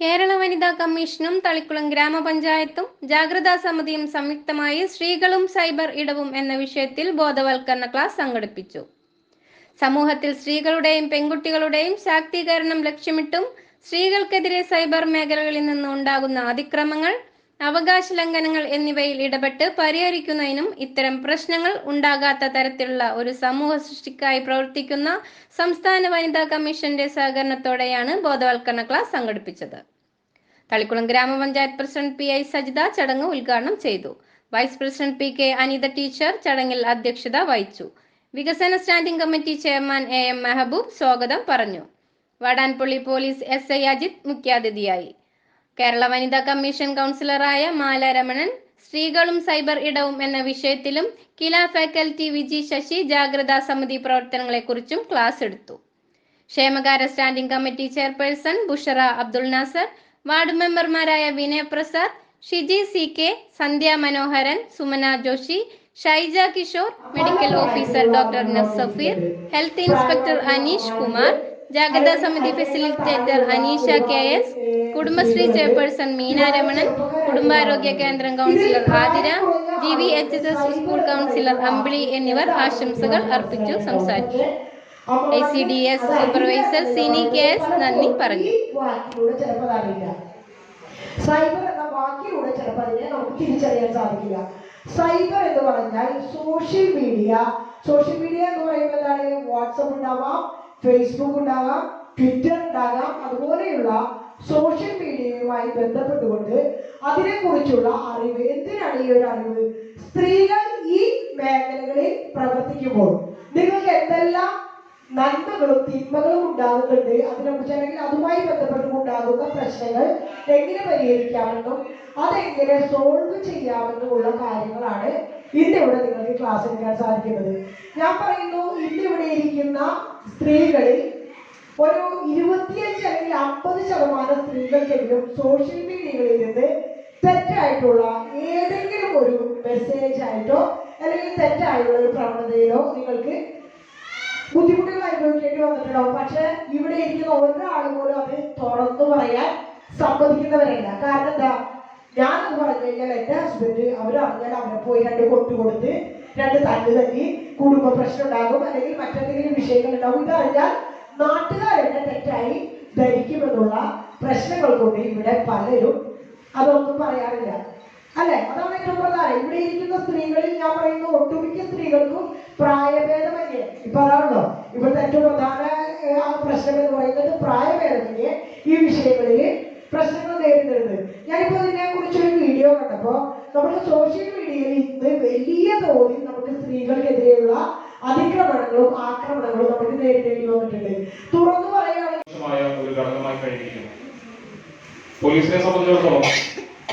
കേരള വനിതാ കമ്മീഷനും തളിക്കുളം ഗ്രാമപഞ്ചായത്തും ജാഗ്രതാ സമിതിയും സംയുക്തമായി സ്ത്രീകളും സൈബർ ഇടവും എന്ന വിഷയത്തിൽ ബോധവൽക്കരണ ക്ലാസ് സംഘടിപ്പിച്ചു. സമൂഹത്തിൽ സ്ത്രീകളുടെയും പെൺകുട്ടികളുടെയും ശാക്തീകരണം ലക്ഷ്യമിട്ടും സ്ത്രീകൾക്കെതിരെ സൈബർ മേഖലകളിൽ നിന്ന് ഉണ്ടാകുന്ന അതിക്രമങ്ങൾ അവകാശ ലംഘനങ്ങൾ എന്നിവയിൽ ഇടപെട്ട് പരിഹരിക്കുന്നതിനും ഇത്തരം പ്രശ്നങ്ങൾ ഉണ്ടാകാത്ത തരത്തിലുള്ള ഒരു സമൂഹ സൃഷ്ടിക്കായി പ്രവർത്തിക്കുന്ന സംസ്ഥാന വനിതാ കമ്മീഷന്റെ സഹകരണത്തോടെയാണ് ബോധവൽക്കരണ ക്ലാസ് സംഘടിപ്പിച്ചത്. തളിക്കുളം ഗ്രാമപഞ്ചായത്ത് പ്രസിഡന്റ് പി ഐ സജിത ചടങ്ങ് ഉദ്ഘാടനം ചെയ്തു. Vice president P K Anitha teacher ചടങ്ങിൽ അധ്യക്ഷത വഹിച്ചു. വികസന standing committee chairman A M Mehaboob സ്വാഗതം പറഞ്ഞു. Vadanappally police S I Ajith മുഖ്യാതിഥിയായി. കേരള വനിതാ കമ്മീഷൻ കൗൺസിലറായ മാല രമണൻ സ്ത്രീകളും സൈബർ ഇടവും എന്ന വിഷയത്തിലും കില ഫാക്കൽറ്റി വിജി ശശി ജാഗ്രതാ സമിതി പ്രവർത്തനങ്ങളെക്കുറിച്ചും ക്ലാസ് എടുത്തു. ക്ഷേമകാര standing committee chairperson Bushra Abdul Nasar ward മെമ്പർമാരായ Vinaya Prasad Shiji C K Sandhya Manoharan Sumana Joshi Shaija Kishore medical officer doctor Nasafeer health inspector Aneesh Kumar ജാഗ്രതാ സമിതി facilitator Aneesha K S Kudumbashree chairperson Meena Ramanan കുടുംബാരോഗ്യ കേന്ദ്രം counsellor Athira G V H S S school counsellor Ambili എന്നിവർ ആശംസകൾ അർപ്പിച്ചു സംസാരിച്ചു. I C D S supervisor Sini K S നന്ദി പറഞ്ഞു. സൈബർ എന്ന സൈബർ എന്ന് പറഞ്ഞാൽ സോഷ്യൽ മീഡിയ. സോഷ്യൽ മീഡിയ എന്ന് പറയുമ്പോൾ എന്താണ് വാട്സപ്പ് ഉണ്ടാവാം ഫേസ്ബുക്ക് ഉണ്ടാകാം ട്വിറ്റർ ഉണ്ടാകാം അതുപോലെയുള്ള സോഷ്യൽ മീഡിയയുമായി ബന്ധപ്പെട്ടുകൊണ്ട് അതിനെക്കുറിച്ചുള്ള അറിവ് എന്തിനാണ് ഈ ഒരു അറിവ്? സ്ത്രീകൾ ഈ മേഖലകളിൽ പ്രവർത്തിക്കുമ്പോൾ നിങ്ങൾക്ക് എന്തെല്ലാം നന്മകളും തിന്മകളും ഉണ്ടാകുന്നുണ്ട് അതിനെക്കുറിച്ച് അല്ലെങ്കിൽ അതുമായി ബന്ധപ്പെട്ട് ഉണ്ടാകുന്ന പ്രശ്നങ്ങൾ എങ്ങനെ പരിഹരിക്കാമെന്നും അതെങ്ങനെ സോൾവ് ചെയ്യാമെന്നുമുള്ള കാര്യങ്ങളാണ് ഇന്നിവിടെ നിങ്ങൾക്ക് ക്ലാസ് എടുക്കാൻ സാധിക്കുന്നത്. ഞാൻ പറയുന്നു ഇന്നിവിടെ ഇരിക്കുന്ന സ്ത്രീകളിൽ ഒരു ഇരുപത്തിയഞ്ച് അല്ലെങ്കിൽ അമ്പത് ശതമാനം സ്ത്രീകൾക്കെങ്കിലും സോഷ്യൽ മീഡിയകളിൽ നിന്ന് തെറ്റായിട്ടുള്ള ഏതെങ്കിലും ഒരു മെസ്സേജ് ആയിട്ടോ അല്ലെങ്കിൽ തെറ്റായുള്ള ഒരു പ്രവണതയിലോ നിങ്ങൾക്ക് ബുദ്ധിമുട്ടുകൾ അനുഭവിക്കേണ്ടി വന്നിട്ടുണ്ടാവും പക്ഷെ ഇവിടെ ഇരിക്കുന്ന ഒരാൾ പോലും അത് തുറന്നു പറയാൻ സമ്മതിക്കുന്നവരല്ല. കാരണം എന്താ? ഞാനത് പറഞ്ഞു കഴിഞ്ഞാൽ എന്റെ ഹസ്ബൻഡ് അവരറിഞ്ഞാൽ അവരെ പോയി രണ്ട് കൊട്ടു കൊടുത്ത് രണ്ട് തല്ല് തല്ലി കുടുംബ പ്രശ്നം ഉണ്ടാകും അല്ലെങ്കിൽ മറ്റെന്തെങ്കിലും വിഷയങ്ങൾ ഉണ്ടാകും. ഇതറിഞ്ഞാൽ നാട്ടുകാരെന്നെ തെറ്റായി ധരിക്കുമെന്നുള്ള പ്രശ്നങ്ങൾ കൊണ്ട് ഇവിടെ പലരും അതൊന്നും പറയാറില്ല. അല്ലെ? അതാണ് ഏറ്റവും പ്രധാനം. ഇവിടെ ഇരിക്കുന്ന സ്ത്രീകളിൽ ഞാൻ പറയുന്ന ഒട്ടുമിക്ക സ്ത്രീകൾക്കും പ്രായഭേദമന്യേ ഇപ്പൊ അതാണല്ലോ. ഇവിടുത്തെ ഏറ്റവും പ്രധാന പ്രശ്നം എന്ന് പറയുന്നത് പ്രായഭേദമന്യേ ഈ വിഷയങ്ങളിൽ പ്രശ്നങ്ങൾ നേരിടുന്നത് ഞാനിപ്പോ ഇതിനെ കുറിച്ചൊരു വീഡിയോ കണ്ടപ്പോ നമ്മുടെ സോഷ്യൽ മീഡിയയിൽ ഇന്ന് വലിയ തോതിൽ നമുക്ക് സ്ത്രീകൾക്കെതിരെയുള്ള അതിക്രമണങ്ങളും ആക്രമണങ്ങളും നമുക്ക് നേരിടേണ്ടി വന്നിട്ടുണ്ട്. തുറന്നു പറയുകയാണെങ്കിൽ ഒരു പോലീസിനെ സംബന്ധിച്ചിടത്തോളം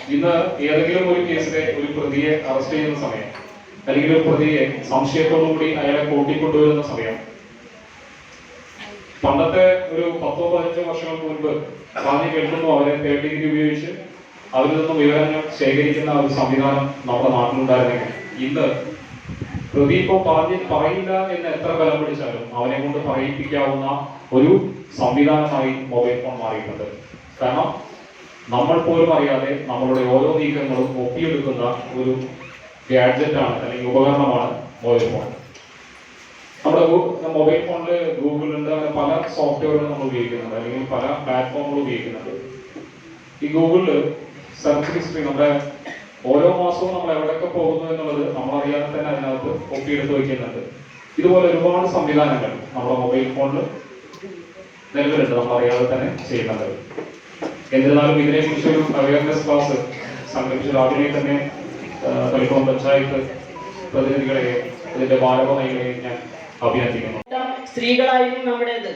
ഇന്ന് ഏതെങ്കിലും ഒരു കേസിലെ ഒരു പ്രതിയെ അറസ്റ്റ് ചെയ്യുന്ന സമയം അല്ലെങ്കിൽ ഒരു പ്രതിയെ സംശയത്തോടുകൂടി അയാളെ കൂട്ടിക്കൊണ്ടുവരുന്ന സമയം പണ്ടത്തെ ഒരു പത്തോ പതിനഞ്ചോ വർഷങ്ങൾക്ക് മുൻപ് പറഞ്ഞു കേൾക്കുന്നു അവരെ തേർഡ് ഡിഗ്രി ഉപയോഗിച്ച് അവരിൽ നിന്നും വിവരങ്ങൾ ശേഖരിക്കുന്ന ഒരു സംവിധാനം നമ്മുടെ നാട്ടിലുണ്ടായിരുന്നെങ്കിൽ ഇന്ന് പ്രതി പറഞ്ഞ് പറയില്ല എന്ന് എത്ര ബലം പിടിച്ചാലും അവനെ കൊണ്ട് പറയിപ്പിക്കാവുന്ന ഒരു സംവിധാനമായി മൊബൈൽ ഫോൺ മാറിയിട്ടുണ്ട്. കാരണം നമ്മൾ പോലും അറിയാതെ നമ്മളുടെ ഓരോ നീക്കങ്ങളും ഒപ്പിയെടുക്കുന്ന ഒരു ഗാഡ്ജറ്റാണ് അല്ലെങ്കിൽ ഉപകരണമാണ് മൊബൈൽ ഫോൺ. നമ്മുടെ മൊബൈൽ ഫോണിൽ ഗൂഗിൾ ഉണ്ട് അങ്ങനെ പല സോഫ്റ്റ്വെയറുകൾ നമ്മൾ ഉപയോഗിക്കുന്നുണ്ട് അല്ലെങ്കിൽ പല പ്ലാറ്റ്ഫോമുകൾ ഉപയോഗിക്കുന്നുണ്ട്. ഈ ഗൂഗിളിൽ സെർച്ച് ഹിസ്റ്ററി നമ്മുടെ ഓരോ മാസവും നമ്മൾ എവിടെയൊക്കെ പോകുന്നു എന്നുള്ളത് നമ്മൾ അറിയാതെ തന്നെ അതിനകത്ത് ഒപ്പിയെടുത്ത് വയ്ക്കുന്നുണ്ട്. ഇതുപോലെ ഒരുപാട് സംവിധാനങ്ങൾ നമ്മുടെ മൊബൈൽ ഫോണിൽ നിലവിലുണ്ട് നമ്മൾ അറിയാതെ തന്നെ ചെയ്യുന്നുണ്ട്. എന്നിരുന്നാലും ഇതിനെക്കുറിച്ച് ഒരു അവയർനെസ് ക്ലാസ് സംഘടിപ്പിച്ച രാവിലെ തന്നെ ടെലിഫോൺ പഞ്ചായത്ത് പ്രതിനിധികളെയും ഇതിന്റെ ഭാരവാഹികളെയും ഞാൻ അഭിനന്ദിക്കുന്നു. സ്ത്രീകളായിരുന്നു നമ്മുടേത്.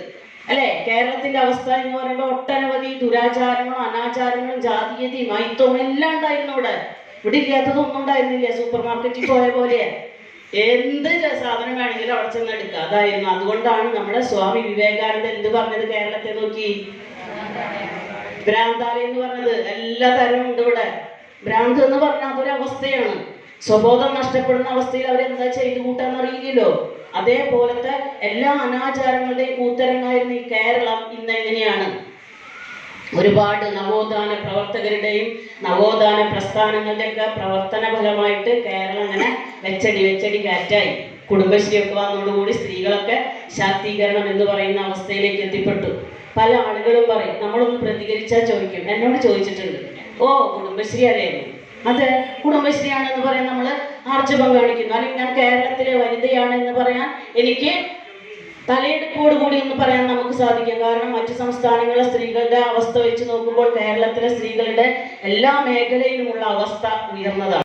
അല്ലെ? കേരളത്തിന്റെ അവസ്ഥ എന്ന് പറയുമ്പോൾ ഒട്ടനവധി ദുരാചാരങ്ങളും അനാചാരങ്ങളും ജാതീയതയും അയിത്തവും എല്ലാം ഉണ്ടായിരുന്നു ഇവിടെ. ഇവിടെ ഇല്ലാത്തതൊന്നും ഉണ്ടായിരുന്നില്ല. സൂപ്പർ മാർക്കറ്റിൽ പോയ പോലെ. എന്ത് സാധനം വേണമെങ്കിലും അവിടെ ചെന്ന് എടുക്കുക അതായിരുന്നു. അതുകൊണ്ടാണ് നമ്മുടെ സ്വാമി വിവേകാനന്ദ എന്ത് പറഞ്ഞത് കേരളത്തെ നോക്കി? ഭ്രാന്താലയം എന്ന് പറഞ്ഞത്. എല്ലാ തരവും ഉണ്ട് ഇവിടെ. ഭ്രാന്ത് എന്ന് പറഞ്ഞ അതൊരു അവസ്ഥയാണ്. സ്വബോധം നഷ്ടപ്പെടുന്ന അവസ്ഥയിൽ അവരെന്താ ചെയ്തു കൂട്ടാന്ന് അറിയില്ലല്ലോ. അതേപോലത്തെ എല്ലാ അനാചാരങ്ങളുടെയും കൂത്തരങ്ങായിരുന്നു ഈ കേരളം ഇന്ന് എങ്ങനെയാണ്? ഒരുപാട് നവോത്ഥാന പ്രവർത്തകരുടെയും നവോത്ഥാന പ്രസ്ഥാനങ്ങളുടെയൊക്കെ പ്രവർത്തന ഫലമായിട്ട് കേരളം അങ്ങനെ വെച്ചടി വെച്ചടി കാറ്റായി കുടുംബശ്രീയൊക്കെ വന്നതോടുകൂടി സ്ത്രീകളൊക്കെ ശാക്തീകരണം എന്ന് പറയുന്ന അവസ്ഥയിലേക്ക് എത്തിപ്പെട്ടു. പല ആളുകളും പറയും നമ്മളൊന്ന് പ്രതികരിച്ചാൽ ചോദിക്കും. എന്നോട് ചോദിച്ചിട്ടുണ്ട്. ഓ കുടുംബശ്രീ അല്ലേ? അതെ കുടുംബശ്രീയാണെന്ന് പറയാൻ നമ്മൾ ആർജവം കാണിക്കുന്നു അല്ലെങ്കിൽ ഞാൻ കേരളത്തിലെ വനിതയാണ് എന്ന് പറയാൻ എനിക്ക് തലയെടുപ്പോട് കൂടി എന്ന് പറയാൻ നമുക്ക് സാധിക്കും. കാരണം മറ്റു സംസ്ഥാനങ്ങളിലെ സ്ത്രീകളുടെ അവസ്ഥ വെച്ച് നോക്കുമ്പോൾ കേരളത്തിലെ സ്ത്രീകളുടെ എല്ലാ മേഖലയിലുമുള്ള അവസ്ഥ ഉയർന്നതാണ്.